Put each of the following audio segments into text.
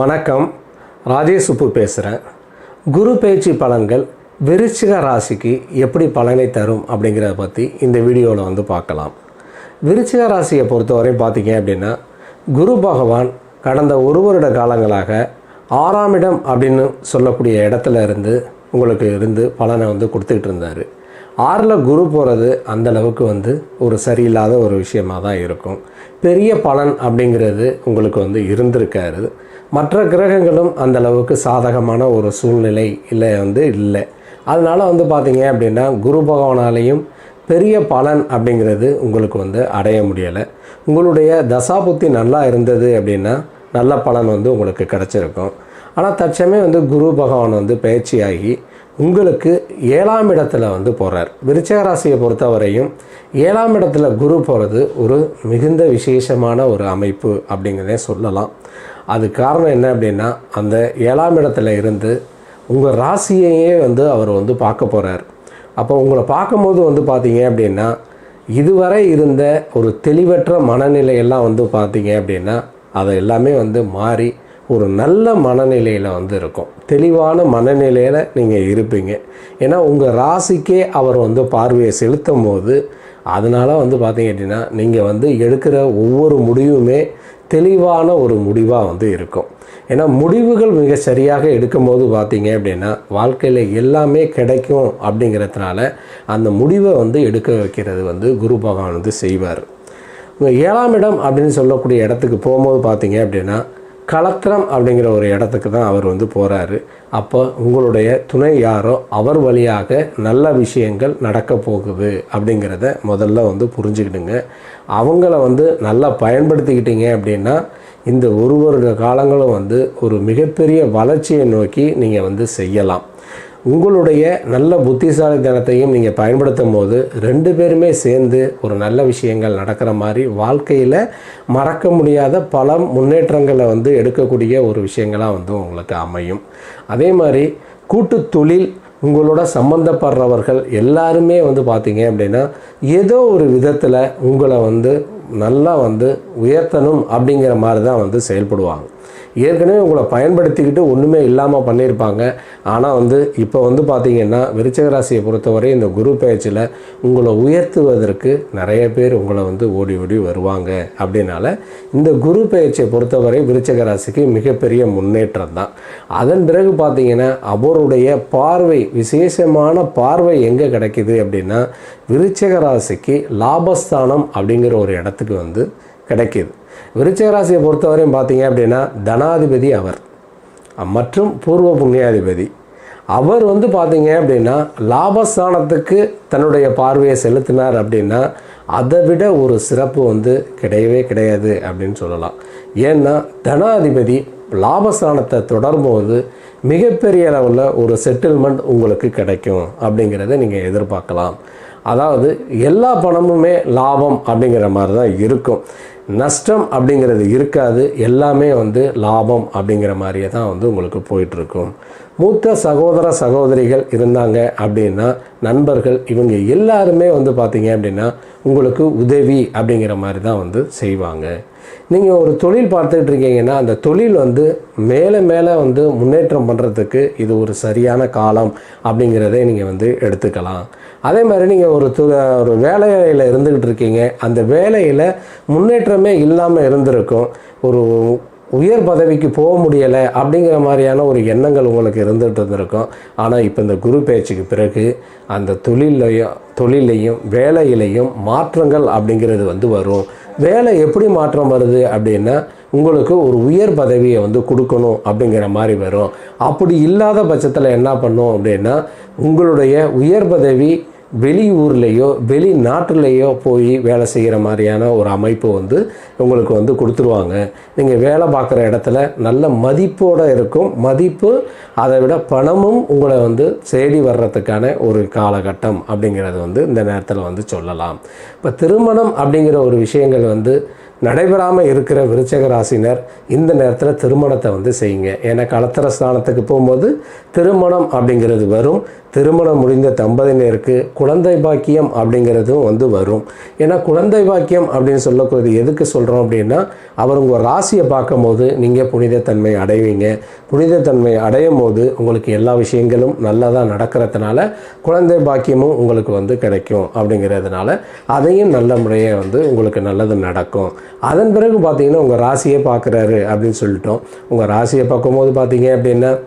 வணக்கம். ராஜேஷ் சுப்பு பேசுகிறேன் குரு பேச்சு பலன்கள் விருச்சிக ராசிக்கு எப்படி பலனை தரும் அப்படிங்கிறத பற்றி இந்த வீடியோவில் வந்து பார்க்கலாம். விருச்சிக ராசியை பொறுத்தவரையும் பார்த்தீங்க அப்படின்னா குரு பகவான் கடந்த ஒரு வருட காலங்களாக ஆறாம் இடம் அப்படின்னு சொல்லக்கூடிய இடத்துல இருந்து உங்களுக்கு இருந்து பலனை வந்து கொடுத்துக்கிட்டு இருந்தார். ஆறில் குரு போகிறது அந்தளவுக்கு வந்து ஒரு சரியில்லாத ஒரு விஷயமாக தான் இருக்கும். பெரிய பலன் அப்படிங்கிறது உங்களுக்கு வந்து இருந்திருக்காரு மற்ற கிரகங்களும் அந்த அளவுக்கு சாதகமான ஒரு சூழ்நிலை இல்லை வந்து இல்லை. அதனால் வந்து பார்த்தீங்க அப்படின்னா குரு பகவானாலேயும் பெரிய பலன் அப்படிங்கிறது உங்களுக்கு வந்து அடைய முடியலை. உங்களுடைய தசாபுத்தி நல்லா இருந்தது அப்படின்னா நல்ல பலன் வந்து உங்களுக்கு கிடச்சிருக்கும். ஆனால் தற்சமயம் வந்து குரு பகவான் வந்து பயிற்சியாகி உங்களுக்கு ஏழாம் இடத்துல வந்து போகிறார் விருச்சக ராசியை பொறுத்தவரையும் ஏழாம் இடத்துல குரு போகிறது ஒரு மிகுந்த விசேஷமான ஒரு அமைப்பு அப்படிங்கிறதே சொல்லலாம். அது காரணம் என்ன அப்படின்னா அந்த ஏழாம் இடத்துல இருந்து உங்கள் ராசியையே வந்து அவர் வந்து பார்க்க போகிறார் அப்போ உங்களை பார்க்கும்போது வந்து பார்த்தீங்க அப்படின்னா இதுவரை இருந்த ஒரு தெளிவற்ற மனநிலையெல்லாம் வந்து பார்த்தீங்க அப்படின்னா அதை எல்லாமே வந்து மாறி ஒரு நல்ல மனநிலையில் வந்து இருக்கும். தெளிவான மனநிலையில் நீங்கள் இருப்பீங்க. ஏன்னா உங்கள் ராசிக்கே அவர் வந்து பார்வையை செலுத்தும் போது அதனால் வந்து பார்த்தீங்க அப்படின்னா நீங்கள் வந்து எடுக்கிற ஒவ்வொரு முடிவுமே தெளிவான ஒரு முடிவாக வந்து இருக்கும். ஏன்னா முடிவுகள் மிக சரியாக எடுக்கும்போது பார்த்தீங்க அப்படின்னா வாழ்க்கையில் எல்லாமே கிடைக்கும் அப்படிங்கிறதுனால அந்த முடிவை வந்து எடுக்க வைக்கிறது வந்து குரு பகவான் வந்து செய்வார். உங்கள் ஏழாம் இடம் அப்படின்னு சொல்லக்கூடிய இடத்துக்கு போகும்போது பார்த்தீங்க அப்படின்னா களத்திரம் அப்படிங்கிற ஒரு இடத்துக்கு தான் அவர் வந்து போகிறாரு அப்போ உங்களுடைய துணை யாரோ அவர் வழியாக நல்ல விஷயங்கள் நடக்க போகுது அப்படிங்கிறத முதல்ல வந்து புரிஞ்சுக்கிடுங்க. அவங்கள வந்து நல்லா பயன்படுத்திக்கிட்டீங்க அப்படின்னா இந்த ஒரு வருட காலங்களும் வந்து ஒரு மிகப்பெரிய வளர்ச்சியை நோக்கி நீங்கள் வந்து செய்யலாம். உங்களுடைய நல்ல புத்திசாலித்தனத்தையும் நீங்கள் பயன்படுத்தும் போது ரெண்டு பேருமே சேர்ந்து ஒரு நல்ல விஷயங்கள் நடக்கிற மாதிரி வாழ்க்கையில் மறக்க முடியாத பல முன்னேற்றங்களை வந்து எடுக்கக்கூடிய ஒரு விஷயங்களாக வந்து உங்களுக்கு அமையும். அதே மாதிரி கூட்டு தொழில் உங்களோட சம்மந்தப்படுறவர்கள் எல்லாருமே வந்து பார்த்தீங்க அப்படின்னா ஏதோ ஒரு விதத்தில் உங்களை வந்து நல்லா வந்து உயர்த்தணும் அப்படிங்கிற மாதிரி தான் வந்து செயல்படுவாங்க. ஏற்கனவே உங்களை பயன்படுத்திக்கிட்டு ஒன்றுமே இல்லாமல் பண்ணியிருப்பாங்க. ஆனால் வந்து இப்போ வந்து பார்த்திங்கன்னா விருச்சிக ராசியை பொறுத்தவரை இந்த குரு பயிற்சியில் உங்களை உயர்த்துவதற்கு நிறைய பேர் உங்களை வந்து ஓடி ஓடி வருவாங்க. அப்படின்னால இந்த குரு பயிற்சியை பொறுத்தவரை விருச்சிக ராசிக்கு மிகப்பெரிய முன்னேற்றம் தான். அதன் பிறகு பார்த்தீங்கன்னா அவருடைய பார்வை விசேஷமான பார்வை எங்கே கிடைக்குது அப்படின்னா விருச்சிக ராசிக்கு லாபஸ்தானம் அப்படிங்கிற ஒரு இடத்துக்கு வந்து கிடைக்கிது. விருச்சகராசியை பொறுத்தவரையும் பார்த்தீங்க அப்படின்னா தனாதிபதி அவர். மற்றும் பூர்வ புண்ணியாதிபதி. அவர் வந்து பார்த்தீங்க அப்படின்னா லாபஸ்தானத்துக்கு தன்னுடைய பார்வையை செலுத்தினார் அப்படின்னா அதை விட ஒரு சிறப்பு வந்து கிடையவே கிடையாது அப்படின்னு சொல்லலாம். ஏன்னா தனாதிபதி லாபஸ்தானத்தை தொடரும்போது மிகப்பெரிய அளவில் ஒரு செட்டில்மெண்ட் உங்களுக்கு கிடைக்கும் அப்படிங்கிறத நீங்கள் எதிர்பார்க்கலாம். அதாவது எல்லா பணமுமே லாபம் அப்படிங்கிற மாதிரி தான் இருக்கும். நஷ்டம் அப்படிங்கிறது இருக்காது எல்லாமே வந்து லாபம் அப்படிங்கிற மாதிரியே தான் வந்து உங்களுக்கு போயிட்டுருக்கும். மூத்த சகோதர சகோதரிகள் இருந்தாங்க அப்படின்னா நண்பர்கள் இவங்க எல்லாருமே வந்து பார்த்தீங்க அப்படின்னா உங்களுக்கு உதவி அப்படிங்கிற மாதிரி தான் வந்து செய்வாங்க. நீங்கள் ஒரு தொழில் பார்த்துக்கிட்டு இருக்கீங்கன்னா அந்த தொழில் வந்து மேலே மேலே வந்து முன்னேற்றம் பண்ணுறதுக்கு இது ஒரு சரியான காலம் அப்படிங்கிறதை நீங்கள் வந்து எடுத்துக்கலாம். அதே மாதிரி நீங்கள் ஒரு து ஒரு வேலையில் இருந்துக்கிட்டு இருக்கீங்க. அந்த வேலையில் முன்னேற்றமே இல்லாமல் இருந்திருக்கும். ஒரு உயர் பதவிக்கு போக முடியலை அப்படிங்கிற மாதிரியான ஒரு எண்ணங்கள் உங்களுக்கு இருந்துகிட்டு இருந்திருக்கும். ஆனால் இப்போ இந்த குரு பேச்சுக்கு பிறகு அந்த தொழிலையும் தொழிலையும் வேலையிலையும் மாற்றங்கள் அப்படிங்கிறது வந்து வரும். வேலை எப்படி மாற்றம் வருது அப்படின்னா உங்களுக்கு ஒரு உயர் பதவியை வந்து கொடுக்கணும் அப்படிங்கிற மாதிரி வரும். அப்படி இல்லாத பட்சத்தில் என்ன பண்ணும் அப்படின்னா உங்களுடைய உயர் பதவி வெளியூர்லேயோ வெளிநாட்டுலேயோ போய் வேலை செய்கிற மாதிரியான ஒரு அமைப்பு வந்து உங்களுக்கு வந்து கொடுத்துருவாங்க. நீங்கள் வேலை பார்க்குற இடத்துல நல்ல மதிப்போடு இருக்கும். மதிப்பு அதை விட பணமும் உங்களை வந்து தேடி வர்றதுக்கான ஒரு காலகட்டம் அப்படிங்கிறது வந்து இந்த நேரத்தில் வந்து சொல்லலாம். இப்போ திருமணம் அப்படிங்கிற ஒரு விஷயங்கள் வந்து நடைபெறாமல் இருக்கிற விருச்சக ராசினர் இந்த நேரத்தில் திருமணத்தை வந்து செய்யுங்க. ஏன்னா கலத்தர ஸ்தானத்துக்கு போகும்போது திருமணம் அப்படிங்கிறது வரும். திருமணம் முடிந்த தம்பதியினருக்கு குழந்தை பாக்கியம் அப்படிங்கிறதும் வந்து வரும். ஏன்னா குழந்தை பாக்கியம் அப்படின்னு சொல்லக்கூடியது எதுக்கு சொல்கிறோம் அப்படின்னா அவர் உங்கள் ராசியை பார்க்கும்போது நீங்கள் புனிதத்தன்மை அடைவீங்க. புனிதத்தன்மை அடையும் போது உங்களுக்கு எல்லா விஷயங்களும் நல்லதாக நடக்கிறதுனால குழந்தை பாக்கியமும் உங்களுக்கு வந்து கிடைக்கும் அப்படிங்கிறதுனால அதையும் நல்ல முறையாக வந்து உங்களுக்கு நல்லது நடக்கும். அதன் பிறகு பார்த்தீங்கன்னா உங்கள் ராசியை பார்க்குறாரு அப்படின்னு சொல்லிட்டோம். உங்கள் ராசியை பார்க்கும்போது பார்த்தீங்க அப்படின்னா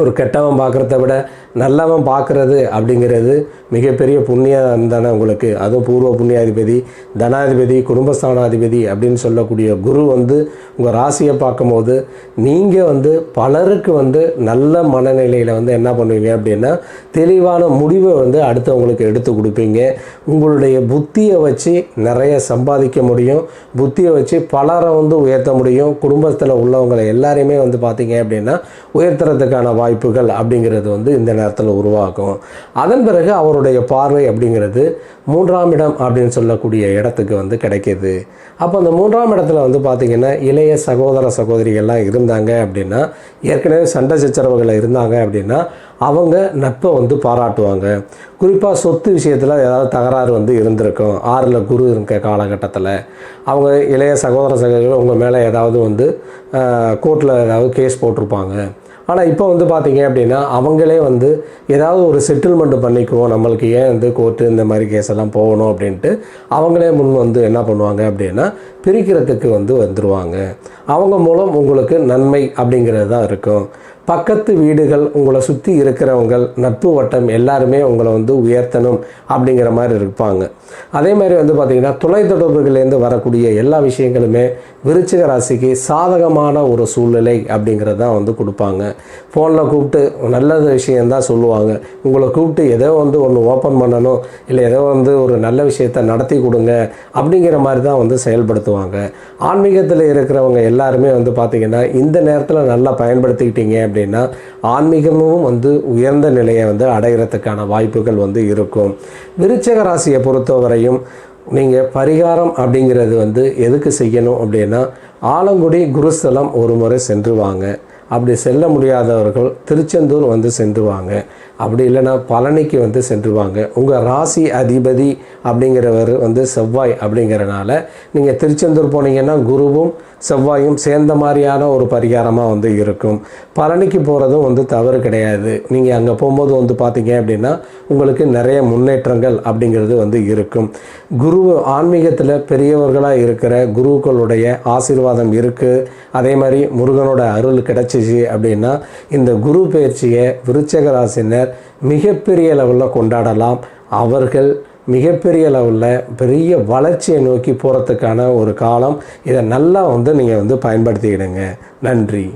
ஒரு கெட்டவன் பார்க்குறத விட நல்லவன் பார்க்குறது அப்படிங்கிறது மிகப்பெரிய புண்ணியம் தானே உங்களுக்கு. அதுவும் பூர்வ புண்ணியாதிபதி தனாதிபதி குடும்பஸ்தானாதிபதி அப்படின்னு சொல்லக்கூடிய குரு வந்து உங்கள் ராசியை பார்க்கும்போது நீங்கள் வந்து பலருக்கு வந்து நல்ல மனநிலையில் வந்து என்ன பண்ணுவீங்க அப்படின்னா தெளிவான முடிவை வந்து அடுத்தவங்களுக்கு எடுத்து கொடுப்பீங்க. உங்களுடைய புத்தியை வச்சு நிறைய சம்பாதிக்க முடியும். புத்தியை வச்சு பலரை வந்து உயர்த்த முடியும். குடும்பத்தில் உள்ளவங்களை எல்லாரையுமே வந்து பார்த்தீங்க அப்படின்னா உயர்த்துறதுக்கான வாய்ப்புகள் அப்படிங்கிறது வந்து இந்த நேரத்தில் உருவாகும். அதன் பிறகு அவருடைய பார்வை அப்படிங்கிறது மூன்றாம் இடம் அப்படின்னு சொல்லக்கூடிய இடத்துக்கு வந்து கிடைக்கிது. அப்போ அந்த மூன்றாம் இடத்துல வந்து பார்த்திங்கன்னா இளைய சகோதர சகோதரிகள்லாம் இருந்தாங்க அப்படின்னா ஏற்கனவே சண்டை சச்சரவுகள் இருந்தாங்க அப்படின்னா அவங்க நட்பை வந்து பாராட்டுவாங்க. குறிப்பாக சொத்து விஷயத்தில் ஏதாவது தகராறு வந்து இருந்திருக்கும். ஆறில் குரு இருக்க காலகட்டத்தில். அவங்க இளைய சகோதர சகோதரிகள் உங்கள் மேலே ஏதாவது வந்து கோர்ட்டில் ஏதாவது கேஸ் போட்டிருப்பாங்க. ஆனால் இப்போ வந்து பார்த்தீங்க அப்படின்னா அவங்களே வந்து ஏதாவது ஒரு செட்டில்மெண்ட் பண்ணிக்குவோம். நம்மளுக்கு ஏன் வந்து கோர்ட்டு இந்த மாதிரி கேஸ் எல்லாம் போகணும் அப்படின்ட்டு அவங்களே முன் வந்து என்ன பண்ணுவாங்க அப்படின்னா பிரிக்கிறதுக்கு வந்து வந்துடுவாங்க அவங்க மூலம் உங்களுக்கு நன்மை அப்படிங்கிறது தான் இருக்கும். பக்கத்து வீடுகள் உங்களை சுற்றி இருக்கிறவங்க நட்பு வட்டம் எல்லாருமே உங்களை வந்து உயர்த்தணும் அப்படிங்கிற மாதிரி இருப்பாங்க. அதே மாதிரி வந்து பார்த்திங்கன்னா தொலைத்தொடர்புகள்லேருந்து வரக்கூடிய எல்லா விஷயங்களுமே விருச்சிக ராசிக்கு சாதகமான ஒரு சூழ்நிலை அப்படிங்கிறது தான் வந்து கொடுப்பாங்க. ஃபோனில் கூப்பிட்டு நல்ல விஷயந்தான் சொல்லுவாங்க. உங்களை கூப்பிட்டு ஏதோ வந்து ஒன்று ஓப்பன் பண்ணணும் இல்லை ஏதோ வந்து ஒரு நல்ல விஷயத்தை நடத்தி கொடுங்க அப்படிங்கிற மாதிரி தான் வந்து செயல்படுத்துவாங்க. ஆன்மீகத்தில் இருக்கிறவங்க எல்லாருமே வந்து பார்த்திங்கன்னா இந்த நேரத்தில் நல்லா பயன்படுத்திக்கிட்டீங்க அப்படின்னா ஆன்மீகமும் வந்து உயர்ந்த நிலையை வந்து அடைகிறதுக்கான வாய்ப்புகள் வந்து இருக்கும். விருச்சக ராசியை பொறுத்தவரையும் நீங்கள் பரிகாரம் அப்படிங்கிறது வந்து எதுக்கு செய்யணும் அப்படின்னா ஆலங்குடி குருஸ்தலம் ஒரு முறை சென்று வாங்க. அப்படி செல்ல முடியாதவர்கள் திருச்செந்தூர் வந்து சென்று வாங்க. அப்படி இல்லைன்னா பழனிக்கு வந்து சென்றுவாங்க. உங்கள் ராசி அதிபதி அப்படிங்கிறவர் வந்து செவ்வாய் அப்படிங்கிறனால நீங்கள் திருச்செந்தூர் போனீங்கன்னா குருவும் செவ்வாயும் சேர்ந்த மாதிரியான ஒரு பரிகாரமாக வந்து இருக்கும். பழனிக்கு போகிறதும் வந்து தவறு கிடையாது. நீங்கள் அங்கே போகும்போது வந்து பார்த்தீங்க அப்படின்னா உங்களுக்கு நிறைய முன்னேற்றங்கள் அப்படிங்கிறது வந்து இருக்கும். குரு ஆன்மீகத்தில் பெரியவர்களாக இருக்கிற குருக்களுடைய ஆசீர்வாதம் இருக்குது அதே மாதிரி முருகனோட அருள் கிடச்சிச்சு அப்படின்னா இந்த குரு பயிற்சியை விருச்சக ராசினர் மிகப்பெரிய லெவலில் கொண்டாடலாம். அவர்கள் மிகப்பெரிய லெவலில் பெரிய வளர்ச்சியை நோக்கி போகிறதுக்கான ஒரு காலம். இதை நல்லா வந்து நீங்கள் வந்து பயன்படுத்திக்கிடுங்க. நன்றி.